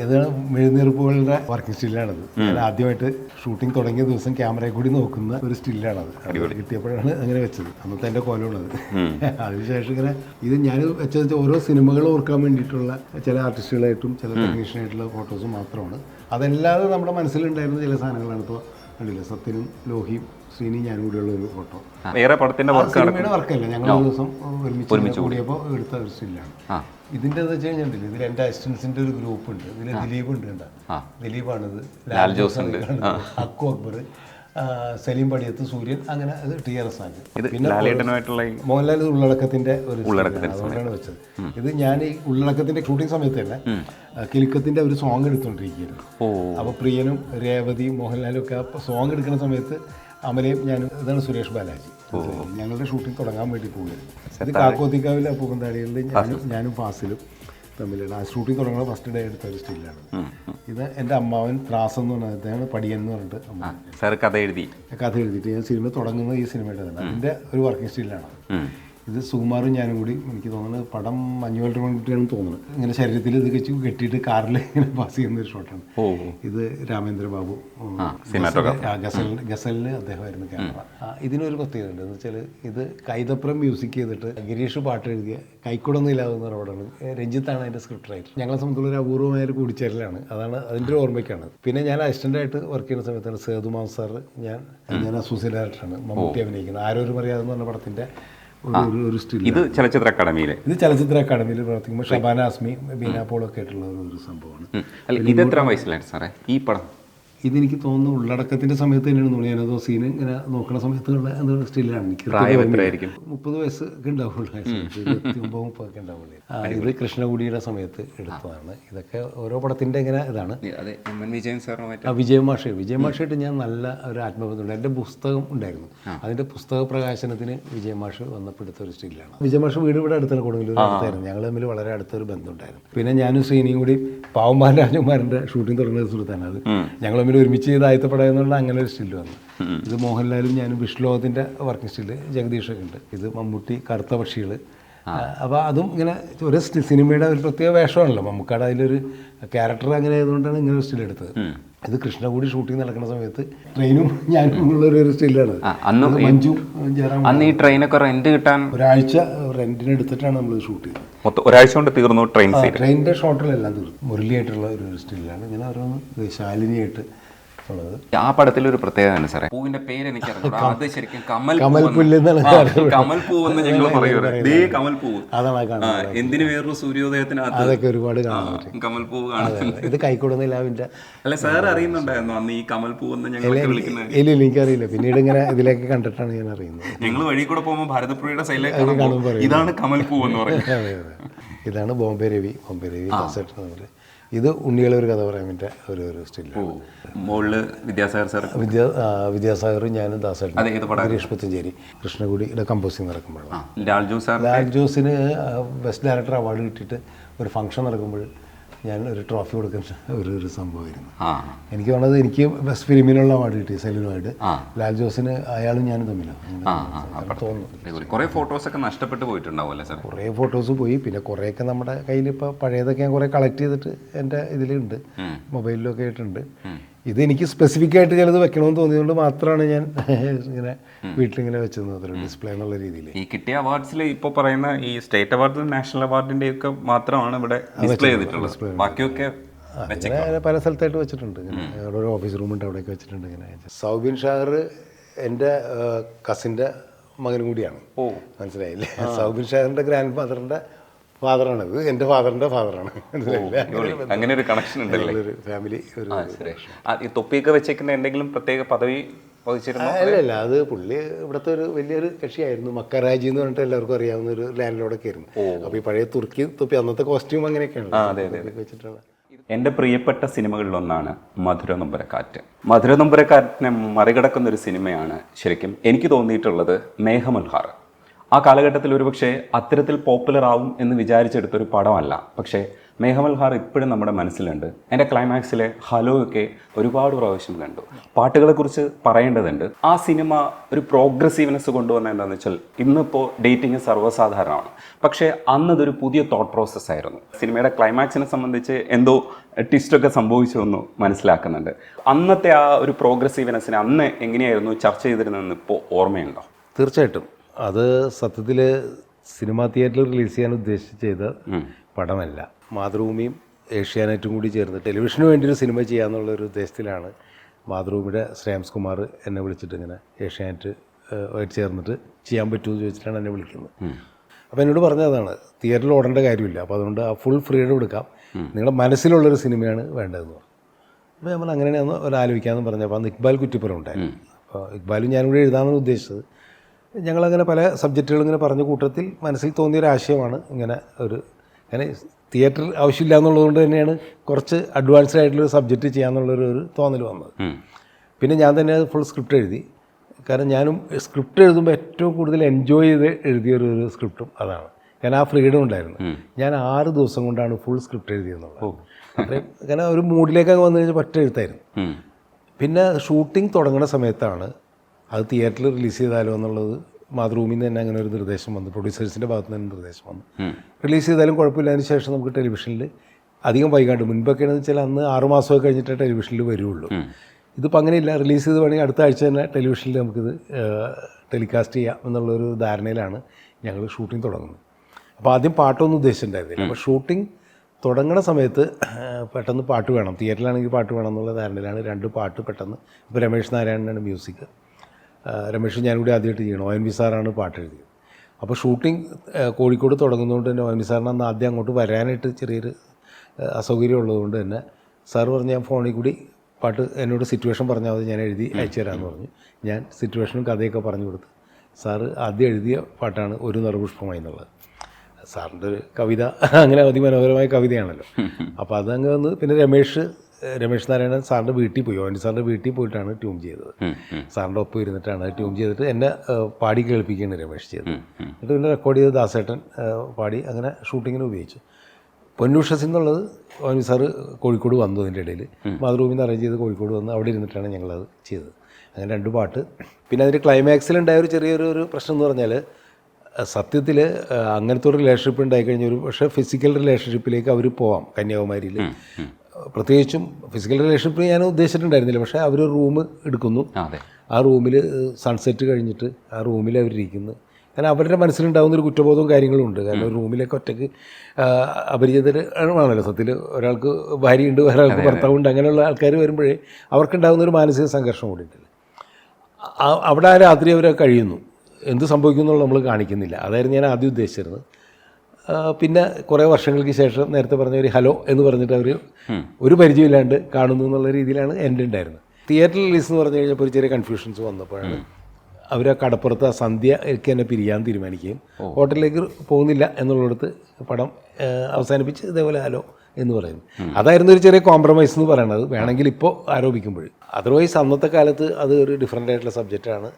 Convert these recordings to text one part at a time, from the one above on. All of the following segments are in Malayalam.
ഇതാണ് മെഴുന്നീർപ്പുകളുടെ വർക്കിംഗ് സ്റ്റില്ലാണത് ഞാൻ ആദ്യമായിട്ട് ഷൂട്ടിംഗ് തുടങ്ങിയ ദിവസം ക്യാമറയിൽ കൂടി നോക്കുന്ന ഒരു സ്റ്റില്ലാണത് അത് കിട്ടിയപ്പോഴാണ് അങ്ങനെ വെച്ചത്. അന്നത്തെ എന്റെ കോലമുള്ളത്. അതിനുശേഷം ഇങ്ങനെ ഇത് ഞാൻ വെച്ചത് ഓരോ സിനിമകൾ ഓർക്കാൻ വേണ്ടിയിട്ടുള്ള ചില ആർട്ടിസ്റ്റുകളായിട്ടും ചില ടെക്നീഷ്യനായിട്ടുള്ള ഫോട്ടോസും മാത്രമാണ്. അതല്ലാതെ നമ്മുടെ മനസ്സിലുണ്ടായിരുന്ന ചില സാധനങ്ങളാണ്. ഇപ്പോൾ കണ്ടില്ല സത്യനും ലോഹിയും ശ്രീനി ഞാനും കൂടിയുള്ള ഒരു ഫോട്ടോ വേറെ പടത്തിന്റെ സിനിമയുടെ വർക്കല്ല ഞങ്ങൾ ഒരു ദിവസം ഒരുമിച്ച് കൂടിയപ്പോൾ എടുത്ത ഒരു സ്റ്റില്ലാണ് ഇതിന്റെ എന്ന് വെച്ച് കഴിഞ്ഞാൽ ഇതിൽ എന്റെ അസിസ്റ്റൻസിന്റെ ഒരു ഗ്രൂപ്പ് ഉണ്ട്. ഇതിൽ ദിലീപ് ഉണ്ട് കണ്ട. ആ. ദിലീപാണിത്. ലാൽ ജോസ് ഉണ്ട്. അക്കു അക്ബർ. സലീം പടിയത്ത് സൂര്യൻ അങ്ങനെ അത് ടി ആർ എസ് ആണ് പിന്നെ മോഹൻലാൽ ഉള്ളടക്കത്തിന്റെ ഒരു അതുകൊണ്ടാണ് വെച്ചത്. ഇത് ഞാൻ ഈ ഉള്ളടക്കത്തിന്റെ ഷൂട്ടിംഗ് സമയത്ത് തന്നെ കിലുക്കത്തിന്റെ ഒരു സോങ് എടുത്തുകൊണ്ടിരിക്കുകയായിരുന്നു അപ്പൊ അപ്പോൾ പ്രിയനും രേവതിയും മോഹൻലാലും ഒക്കെ സോങ് എടുക്കുന്ന സമയത്ത് അമലയും ഞാനും ഇതാണ് സുരേഷ് ബാലാജി. ഞങ്ങളുടെ ഷൂട്ടിംഗ് തുടങ്ങാൻ വേണ്ടി പോവുകയായിരുന്നു. ഇത് കാക്കോത്തിക്കാവിലെ പൂപ്പന്താടികളിൽ ഞാനും ഞാനും ഫാസിലും. തമ്മിലുള്ള ആ ഷൂട്ടിംഗ് തുടങ്ങുന്ന ഫസ്റ്റ് ഡേ എടുത്ത ഒരു സ്റ്റില്ലാണ് ഇത് എന്റെ അമ്മാവൻ ത്രാസ് എന്ന് പറഞ്ഞ അദ്ദേഹം പടിയൻ എന്ന് പറഞ്ഞിട്ട് അമ്മാവൻ സാർ കഥ എഴുതി. കഥ എഴുതിയിട്ട് ഞാൻ സിനിമ തുടങ്ങുന്നത് ഈ സിനിമയുടെ തന്നെ. അതിന്റെ ഒരു വർക്കിംഗ് സ്റ്റിലാണ് ഉം. ഇത് സുകുമാറും ഞാനും കൂടി എനിക്ക് തോന്നുന്നത് പടം മഞ്ഞുവൽ മൺകുട്ടിയാണ് തോന്നുന്നത്. ഇങ്ങനെ ശരീരത്തിൽ ഇത് വെച്ച് കെട്ടിയിട്ട് കാറിൽ ഇങ്ങനെ പാസ് ചെയ്യുന്ന ഒരു ഷോട്ടാണ്. ഇത് രാമേന്ദ്ര ബാബു ഗസൽ ഗസലിന് അദ്ദേഹമായിരുന്നു ക്യാമറ. ഇതിനൊരു പ്രത്യേകത ഉണ്ട് എന്ന് വെച്ചാൽ ഇത് കൈതപ്രം മ്യൂസിക് ചെയ്തിട്ട് ഗിരീഷ് പാട്ട് എഴുതിയ കൈക്കുടൊന്നും ഇല്ലാതെന്ന് റോഡാണ്. രഞ്ജിത്താണ് അതിന്റെ സ്ക്രിപ്റ്റ് റൈറ്റർ. ഞങ്ങളെ സംബന്ധിച്ചുള്ള ഒരു അപൂർവമായ ഒരു കൂടിച്ചേരലാണ്. അതാണ് അതിന്റെ ഒരു ഓർമ്മയ്ക്കാണ്. പിന്നെ ഞാൻ അസിസ്റ്റന്റ് ആയിട്ട് വർക്ക് ചെയ്യുന്ന സമയത്താണ് സേതുമാൻ സാർ ഞാൻ ഞാൻ അസോസിയേറ്റ് ഡയറക്ടറാണ് മമ്മൂട്ടി അഭിനയിക്കുന്നത്. ആരോരും അറിയാതെന്ന് പറഞ്ഞ പടത്തിന്റെ ഒരു ഒരു- ഒരു സ്റ്റിൽ ഇത് ചലച്ചിത്ര അക്കാദമിയിലെ. ഇത് ചലച്ചിത്ര അക്കാദമിയിൽ പ്രവർത്തിക്കുമ്പോൾ ഷബാന അസ്മി ബീന പോൾ ഒക്കെ ആയിട്ടുള്ള ഒരു സംഭവമാണ്. ഇത് എത്ര വയസ്സിലായിരുന്നു സാറേ? ഈ പടം? ഇതെനിക്ക് തോന്നുന്നു ഉള്ളടക്കത്തിന്റെ സമയത്ത് തന്നെയാണ് തോന്നുന്നത് ഞാനതോ സീൻ ഇങ്ങനെ നോക്കുന്ന സമയത്തുള്ള എന്തോ സ്റ്റില്ലാണ് എനിക്ക് പ്രായം എത്രയായിരിക്കും? മുപ്പത് വയസ്സ് ഒക്കെ ഉണ്ടാവുള്ളൂ. ഇരുപത്തിയൊമ്പത് മുപ്പതൊക്കെ ഉണ്ടാവുള്ളൂ. ആ, ഇത് കൃഷ്ണകുടിയുടെ സമയത്ത് എടുത്തതാണ്. ഇതൊക്കെ ഓരോ പടത്തിന്റെ ഇങ്ങനെ ഇതാണ്. അതെ എം എൻ വിജയൻ സാറുമായിട്ട്. ആ വിജയ മാഷ. വിജയ മാഷായിട്ട് ഞാൻ നല്ല ഒരു ആത്മബന്ധമുണ്ട് എന്റെ പുസ്തകം ഉണ്ടായിരുന്നു. അതിന്റെ പുസ്തക പ്രകാശനത്തിന് വിജയ മാഷ് വന്നപ്പോൾ എടുത്ത ഒരു സ്റ്റില്ലാണ് വിജയ മാഷ് വീട് ഇവിടെ അടുത്തുള്ള കൊടുങ്ങല്ലൂർ അടുത്തായിരുന്നു. ഞങ്ങൾ തമ്മിൽ വളരെ അടുത്തൊരു ബന്ധമുണ്ടായിരുന്നു പിന്നെ ഞാനും സീനിയും കൂടി പാവമാൻ രാജകുമാരന്റെ ഷൂട്ടിംഗ് തുടങ്ങുന്ന സുഹൃത്താണ് അത്. ഞങ്ങൾ തമ്മിൽ ഒരുമിച്ച് ചെയ്ത് ആയത്തപ്പെടുക എന്നുള്ള അങ്ങനെ ഒരു സ്റ്റിൽ വന്നു. ഇത് മോഹൻലാലും ഞാനും വിഷ്ണുലോകത്തിന്റെ വർക്കിംഗ് സ്റ്റിൽ ജഗദീഷൊക്കെ ഉണ്ട് ഇത് മമ്മൂട്ടി കറുത്ത പക്ഷികൾ അപ്പോൾ അതും ഇങ്ങനെ ഒരു സിനിമയുടെ ഒരു പ്രത്യേക വേഷമാണല്ലോ. മമ്മൂക്കാട് അതിലൊരു ക്യാരക്ടർ അങ്ങനെ ആയതുകൊണ്ടാണ് ഇങ്ങനെ ഒരു സ്റ്റിൽ എടുത്തത്. ഇത് കൃഷ്ണകൂടി ഷൂട്ടിംഗ് നടക്കുന്ന സമയത്ത് ട്രെയിനും ഞാനും ഉള്ള ഒരു സ്റ്റില്ലാണ് അന്ന് മഞ്ജു അന്ന് ഈ ട്രെയിനൊക്കെ റെന്റ് കിട്ടാൻ ഒരാഴ്ച റെന്റിന് എടുത്തിട്ടാണ് നമ്മൾ ഷൂട്ട് ചെയ്തത്. മൊത്തം ഒരാഴ്ച കൊണ്ട് തീർന്നു ട്രെയിൻ ട്രെയിനിന്റെ ഷോട്ടിലെല്ലാം തീർന്നു. മുരളിയായിട്ടുള്ള ഒരു സ്റ്റില്ലാണ് ഇങ്ങനെ ഓരോന്ന് ശാലിനിയായിട്ട് ഉള്ളത്. ആ പടത്തിൽ ഒരു പ്രത്യേകത സാറേ. പൂവിന്റെ പേര് എനിക്ക് അത് ശരിക്കും കമൽ കമൽ പൂവെന്ന്. പുല്ല് എന്നാണ് ആ, അറിയപ്പെടുന്നത്. കമൽ പൂവെന്ന് ഞങ്ങൾ പറയുന്നത് ദേ കമൽ അതാണ് ആ ആ, കാണുന്നത് എന്തിനു വേറൊരു സൂര്യോദയത്തിനകത്ത്? അതൊക്കെ ഒരുപാട് കാണാൻ പറ്റും. കമൽ കാണുന്നുണ്ട് ഇത് കൈക്കൊടുന്ന ലാവിന്റെ അല്ല സാർ അറിയുന്നുണ്ടായിരുന്നു അന്ന് ഈ കമൽ പൂവ് എന്ന് ഞങ്ങളൊക്കെ വിളിക്കുന്നത്? ഇല്ല ഇല്ല എനിക്കറിയില്ല. പിന്നീട് ഇങ്ങനെ ഇതിലേക്ക് കണ്ടിട്ടാണ് ഞാൻ അറിയുന്നത്. ഞങ്ങൾ വഴി കൂടെ പോകുമ്പോൾ ഭാരതപ്പുഴയുടെ സൈഡിലേക്ക് കാണുമ്പോൾ ഇതാണ് കമൽ എന്ന് പറയുന്നത്. അതെ അതെ. ഇതാണ് ബോംബെ രവി. ബോംബെ രവി ദാസേട്ടൻ തമ്മിൽ ഇത് ഉണ്ണികളെ ഒരു കഥ വേണ്ടി ഒരു ഒരു സ്റ്റില്ലാണ് മുകളിൽ വിദ്യാസാഗർ സാർ വിദ്യാ വിദ്യാസാഗറും ഞാനും പടം ഗിരീഷ് പുത്തഞ്ചേരി കൃഷ്ണകുടിയുടെ കമ്പോസിംഗ് നടക്കുമ്പോഴാണ്. ലാൽ ജോസ് ലാൽ ജോസിന് ബെസ്റ്റ് ഡയറക്ടർ അവാർഡ് കിട്ടിയിട്ട് ഒരു ഫംഗ്ഷൻ നടക്കുമ്പോൾ ഞാൻ ഒരു ട്രോഫി കൊടുക്കുന്ന ഒരു ഒരു സംഭവമായിരുന്നു. എനിക്ക് വന്നത് എനിക്ക് ബെസ്റ്റ് ഫിലിമിനുള്ള അവാർഡ് കിട്ടി സെലിനുമായിട്ട് ആ. ലാൽ ജോസിന് അയാളും ഞാനും തമ്മിലാണ് തോന്നുന്നു. കുറെ ഫോട്ടോസ് ഒക്കെ നഷ്ടപ്പെട്ടു പോയിട്ടുണ്ടാവും അല്ലേ സാർ കുറേ ഫോട്ടോസ് പോയി. പിന്നെ കുറേയൊക്കെ നമ്മുടെ കയ്യിൽ ഇപ്പോൾ പഴയതൊക്കെ ഞാൻ കുറേ കളക്ട് ചെയ്തിട്ട് എന്റെ ഇതിലുണ്ട്. മൊബൈലിലൊക്കെ ആയിട്ടുണ്ട്. ഇത് എനിക്ക് സ്പെസിഫിക് ആയിട്ട് ചിലത് വെക്കണമെന്ന് തോന്നിയതുകൊണ്ട് മാത്രമാണ് ഞാൻ ഇങ്ങനെ വീട്ടിലിങ്ങനെ വെച്ചത് മാത്രം ഡിസ്പ്ലേ എന്നുള്ള രീതിയിൽ. ഈ കിട്ടിയ അവാർഡ്സിൽ ഇപ്പോൾ പറയുന്ന ഈ സ്റ്റേറ്റ് അവാർഡും നാഷണൽ അവാർഡിന്റെ ഒക്കെ മാത്രമാണ് ഇവിടെ ഡിസ്പ്ലേ ചെയ്തിട്ടുള്ളത്. ബാക്കിയൊക്കെ പല സ്ഥലത്തായിട്ട് വെച്ചിട്ടുണ്ട് ഇങ്ങനെ. അവിടെ ഒരു ഓഫീസ് റൂമുണ്ട് അവിടെയൊക്കെ വെച്ചിട്ടുണ്ട് ഇങ്ങനെ. സൗബിൻ ഷാഹർ എന്റെ കസിന്റെ മകനും കൂടിയാണ്. മനസ്സിലായില്ലേ? സൗബിൻ ഷാഹറിന്റെ ഗ്രാൻഡ് ഫാദറിന്റെ ഫാദറാണിത്. എന്റെ ഫാദറിന്റെ ഫാദറാണ്. അങ്ങനെ ഒരു കണക്ഷൻ ഉണ്ടല്ലേ? ഒരു ഫാമിലി ഒരു ഈ തൊപ്പിയൊക്കെ വെച്ചേക്കുന്ന എന്തെങ്കിലും പ്രത്യേക പദവി അല്ല അല്ല. അത് പുള്ളി ഇവിടുത്തെ ഒരു വലിയൊരു കക്ഷിയായിരുന്നു. മക്കരാജി എന്ന് പറഞ്ഞിട്ട് എല്ലാവർക്കും അറിയാവുന്ന ഒരു ലാൻഡ് ലോഡൊക്കെ ആയിരുന്നു അപ്പോൾ ഈ പഴയ തുർക്കി തൊപ്പി അന്നത്തെ കോസ്റ്റ്യൂം അങ്ങനെയൊക്കെയാണ് വെച്ചിട്ടുള്ള എന്റെ പ്രിയപ്പെട്ട സിനിമകളിലൊന്നാണ് മധുര നൊമ്പരക്കാറ്റ്. മധുര നൊമ്പരക്കാറ്റിനെ മറികടക്കുന്ന ഒരു സിനിമയാണ് ശരിക്കും എനിക്ക് തോന്നിയിട്ടുള്ളത് മേഘമൽഹാർ. ആ കാലഘട്ടത്തിൽ ഒരുപക്ഷെ അത്തരത്തിൽ പോപ്പുലർ ആവും എന്ന് വിചാരിച്ചെടുത്തൊരു പടമല്ല. പക്ഷേ മേഘമൽഹാർ ഇപ്പോഴും നമ്മുടെ മനസ്സിലുണ്ട്. എന്റെ ക്ലൈമാക്സിലെ ഹലോ ഒക്കെ ഒരുപാട് പ്രാവശ്യം കണ്ടു. പാട്ടുകളെക്കുറിച്ച് പറയേണ്ടതുണ്ട്. ആ സിനിമ ഒരു പ്രോഗ്രസീവ്നെസ് കൊണ്ടുവന്ന എന്താണെന്ന് വെച്ചാൽ ഇന്നിപ്പോൾ ഡേറ്റിംഗ് സർവസാധാരണമാണ്. പക്ഷേ അന്നതൊരു പുതിയ തോട്ട് പ്രോസസ്സായിരുന്നു സിനിമയുടെ ക്ലൈമാക്സിനെ സംബന്ധിച്ച് എന്തോ ടിസ്റ്റൊക്കെ സംഭവിച്ചു എന്ന് മനസ്സിലാക്കുന്നുണ്ട്. അന്നത്തെ ആ ഒരു പ്രോഗ്രസീവ്നെസ്സിനെ അന്ന് എങ്ങനെയായിരുന്നു ചർച്ച ചെയ്തിരുന്നതെന്ന് ഇപ്പോൾ ഓർമ്മയുണ്ടോ? തീർച്ചയായിട്ടും. അത് സത്യത്തിൽ സിനിമാ തിയേറ്ററിൽ റിലീസ് ചെയ്യാൻ ഉദ്ദേശിച്ച് ചെയ്ത പടമല്ല. മാതൃഭൂമിയും ഏഷ്യാനെറ്റും കൂടി ചേർന്ന് ടെലിവിഷന് വേണ്ടി ഒരു സിനിമ ചെയ്യാമെന്നുള്ള ഒരു ഉദ്ദേശത്തിലാണ് മാതൃഭൂമിയുടെ ശ്രേംസ് കുമാർ എന്നെ വിളിച്ചിട്ട് ഇങ്ങനെ ഏഷ്യാനെറ്റ് ആയിട്ട് ചേർന്നിട്ട് ചെയ്യാൻ പറ്റുമോ എന്ന് ചോദിച്ചിട്ടാണ് എന്നെ വിളിക്കുന്നത്. അപ്പോൾ എന്നോട് പറഞ്ഞതാണ് തിയേറ്ററിൽ ഓടേണ്ട കാര്യമില്ല. അപ്പോൾ അതുകൊണ്ട് ആ ഫുൾ ഫ്രീഡം എടുക്കാം. നിങ്ങളുടെ മനസ്സിലുള്ളൊരു സിനിമയാണ് വേണ്ടതെന്ന് പറഞ്ഞു. അപ്പോൾ നമ്മൾ അങ്ങനെയാണ് ഒരു ആലോചിക്കാമെന്ന് പറഞ്ഞപ്പോൾ അന്ന് ഇക്ബാൽ കുറ്റിപ്പുറം ഉണ്ടായിരുന്നു. അപ്പോൾ ഇക്ബാലും ഞാനും കൂടി എഴുതാമെന്ന് ഉദ്ദേശിച്ചത്. ഞങ്ങളങ്ങനെ പല സബ്ജക്റ്റുകൾ ഇങ്ങനെ പറഞ്ഞ കൂട്ടത്തിൽ മനസ്സിൽ തോന്നിയ ഒരു ആശയമാണ് ഇങ്ങനെ ഒരു അങ്ങനെ തിയേറ്റർ ആവശ്യമില്ല എന്നുള്ളതുകൊണ്ട് തന്നെയാണ് കുറച്ച് അഡ്വാൻസ്ഡ് ആയിട്ടുള്ളൊരു സബ്ജക്റ്റ് ചെയ്യാമെന്നുള്ളൊരു ഒരു തോന്നൽ വന്നത്. പിന്നെ ഞാൻ തന്നെ ഫുൾ സ്ക്രിപ്റ്റ് എഴുതി. കാരണം ഞാനും സ്ക്രിപ്റ്റ് എഴുതുമ്പോൾ ഏറ്റവും കൂടുതൽ എൻജോയ് ചെയ്ത് എഴുതിയ ഒരു ഒരു സ്ക്രിപ്റ്റും അതാണ്. കാരണം ആ ഫ്രീഡം ഉണ്ടായിരുന്നു. ഞാൻ ആറ് ദിവസം കൊണ്ടാണ് ഫുൾ സ്ക്രിപ്റ്റ് എഴുതിയെന്നുള്ളത്. അത്രയും കാരണം ഒരു മൂഡിലേക്കൊക്കെ വന്നു കഴിഞ്ഞാൽ പറ്റ എഴുത്തായിരുന്നു. പിന്നെ ഷൂട്ടിംഗ് തുടങ്ങുന്ന സമയത്താണ് അത് തിയേറ്ററിൽ റിലീസ് ചെയ്താലോ എന്നുള്ളത് മാതൃഭൂമിയിൽ നിന്ന് തന്നെ അങ്ങനെ ഒരു നിർദ്ദേശം വന്നു. പ്രൊഡ്യൂസേഴ്സിന്റെ ഭാഗത്ത് നിന്ന് നിർദ്ദേശം വന്നു. റിലീസ് ചെയ്താലും കുഴപ്പമില്ല അതിന് ശേഷം നമുക്ക് ടെലിവിഷനിൽ അധികം വൈകാണ്ട് മുൻപൊക്കെയാണെന്ന് വെച്ചാൽ അന്ന് ആറ് മാസമൊക്കെ കഴിഞ്ഞിട്ടേ ടെലിവിഷനിൽ വരുള്ളൂ. ഇതിപ്പോൾ അങ്ങനെയില്ല. റിലീസ് ചെയ്ത് വേണമെങ്കിൽ അടുത്ത ആഴ്ച തന്നെ ടെലിവിഷനിൽ നമുക്കിത് ടെലികാസ്റ്റ് ചെയ്യാം എന്നുള്ളൊരു ധാരണയിലാണ് ഞങ്ങൾ ഷൂട്ടിംഗ് തുടങ്ങുന്നത്. അപ്പോൾ ആദ്യം പാട്ടൊന്നും ഉദ്ദേശിച്ചിട്ടുണ്ടായിരുന്നില്ല. അപ്പോൾ ഷൂട്ടിംഗ് തുടങ്ങുന്ന സമയത്ത് പെട്ടെന്ന് പാട്ട് വേണം. തിയേറ്ററിലാണെങ്കിൽ പാട്ട് വേണം എന്നുള്ള ധാരണയിലാണ് രണ്ട് പാട്ട് പെട്ടെന്ന്. ഇപ്പോൾ രമേഷ് നാരായണനാണ് മ്യൂസിക് രമേഷ് ഞാൻ കൂടി ആദ്യമായിട്ട് ചെയ്യണം. ഒ എൻ വി സാറാണ് പാട്ട് എഴുതിയത് അപ്പോൾ ഷൂട്ടിംഗ് കോഴിക്കോട് തുടങ്ങുന്നതുകൊണ്ട് തന്നെ ഒ എൻ വി സാറിന് അന്ന് ആദ്യം അങ്ങോട്ട് വരാനായിട്ട് ചെറിയൊരു അസൗകര്യം ഉള്ളതുകൊണ്ട് തന്നെ സാറ് പറഞ്ഞ് ഞാൻ ഫോണിൽ കൂടി പാട്ട് എന്നോട് സിറ്റുവേഷൻ പറഞ്ഞാൽ മതി ഞാൻ എഴുതി അയച്ചു തരാമെന്ന് പറഞ്ഞു. ഞാൻ സിറ്റുവേഷനും കഥയൊക്കെ പറഞ്ഞു കൊടുത്ത് സാറ് ആദ്യം എഴുതിയ പാട്ടാണ് ഒരു നിറപുഷ്പമായി എന്നുള്ളത്. സാറിന്റെ ഒരു കവിത അങ്ങനെ അതിമനോഹരമായ കവിതയാണല്ലോ. അപ്പോൾ അതങ്ങ് വന്ന് പിന്നെ രമേഷ് രമേഷ് നാരായണൻ സാറിന്റെ വീട്ടിൽ പോയി. ഓന്റെ സാറിന്റെ വീട്ടിൽ പോയിട്ടാണ് ട്യൂൺ ചെയ്തത്. സാറിന്റെ ഒപ്പം ഇരുന്നിട്ടാണ് ട്യൂൺ ചെയ്തിട്ട് എന്നെ പാടി കേൾപ്പിക്കുകയാണ് രമേശ് ചെയ്തത്. എന്നിട്ട് പിന്നെ റെക്കോർഡ് ചെയ്ത് ദാസേട്ടൻ പാടി അങ്ങനെ ഷൂട്ടിങ്ങിന് ഉപയോഗിച്ചു. പൊന്നൂഷസ് എന്നുള്ളത് ഓനി സാറ് കോഴിക്കോട് വന്നു അതിന്റെ ഇടയിൽ. മാതൃഭൂമി എന്ന് അറേഞ്ച് ചെയ്ത് കോഴിക്കോട് വന്ന് അവിടെ ഇരുന്നിട്ടാണ് ഞങ്ങളത് ചെയ്തത്. അങ്ങനെ രണ്ട് പാട്ട്. പിന്നെ അതിന്റെ ക്ലൈമാക്സിലുണ്ടായ ഒരു ചെറിയൊരു ഒരു പ്രശ്നം എന്ന് പറഞ്ഞാൽ സത്യത്തിൽ അങ്ങനത്തെ ഒരു റിലേഷൻഷിപ്പ് ഉണ്ടായിക്കഴിഞ്ഞാൽ ഒരു പക്ഷേ ഫിസിക്കൽ റിലേഷൻഷിപ്പിലേക്ക് അവർ പോവാം കന്യാകുമാരിയിൽ പ്രത്യേകിച്ചും ഫിസിക്കൽ റിലേഷൻഷിപ്പ് ഞാൻ ഉദ്ദേശിച്ചിട്ടുണ്ടായിരുന്നില്ല. പക്ഷേ അവർ റൂം എടുക്കുന്നു. അതെ. ആ റൂമിൽ സൺസെറ്റ് കഴിഞ്ഞിട്ട് ആ റൂമിൽ അവരിയ്ക്കുന്നു കാരണം അവരുടെ മനസ്സിലുണ്ടാകുന്ന ഒരു കുറ്റബോധവും കാര്യങ്ങളും ഉണ്ട്. കാരണം റൂമിലേക്ക് ഒറ്റയ്ക്ക് അപരിചിതരാണല്ലോ സത്യത്തിൽ ഒരാൾക്ക് ഭാര്യയുണ്ട് ഒരാൾക്ക് ഭർത്താവുണ്ട് അങ്ങനെയുള്ള ആൾക്കാർ വരുമ്പോഴേ അവർക്കുണ്ടാകുന്ന ഒരു മാനസിക സംഘർഷം കൂടി ഉണ്ടല്ലോ അവിടെ ആ രാത്രി അവർ കഴിയുന്നു. എന്ത് സംഭവിക്കുന്നുള്ളൂ നമ്മൾ കാണിക്കുന്നില്ല. അതായിരുന്നു ഞാൻ ആദ്യം ഉദ്ദേശിച്ചിരുന്നത്. പിന്നെ കുറേ വർഷങ്ങൾക്ക് ശേഷം നേരത്തെ പറഞ്ഞ ഒരു ഹലോ എന്ന് പറഞ്ഞിട്ട് അവർ ഒരു പരിചയമില്ലാണ്ട് കാണുന്നു എന്നുള്ള രീതിയിലാണ് എന്റെ ഉണ്ടായിരുന്നത്. തിയേറ്റർ റിലീസ് എന്ന് പറഞ്ഞു കഴിഞ്ഞപ്പോൾ ഒരു ചെറിയ കൺഫ്യൂഷൻസ് വന്നപ്പോഴാണ് അവർ ആ കടപ്പുറത്ത് ആ സന്ധ്യയ്ക്ക് തന്നെ പിരിയാൻ തീരുമാനിക്കുകയും ഹോട്ടലിലേക്ക് പോകുന്നില്ല എന്നുള്ളിടത്ത് പടം അവസാനിപ്പിച്ച് ഇതേപോലെ ഹലോ എന്ന് പറയുന്നു. അതായിരുന്നു ഒരു ചെറിയ കോംപ്രമൈസ് എന്ന് പറയുന്നത് വേണമെങ്കിൽ ഇപ്പോൾ ആരോപിക്കുമ്പോൾ അതർവൈസ് അന്നത്തെ കാലത്ത് അത് ഒരു ഡിഫറെന്റ് ആയിട്ടുള്ള സബ്ജക്റ്റാണ്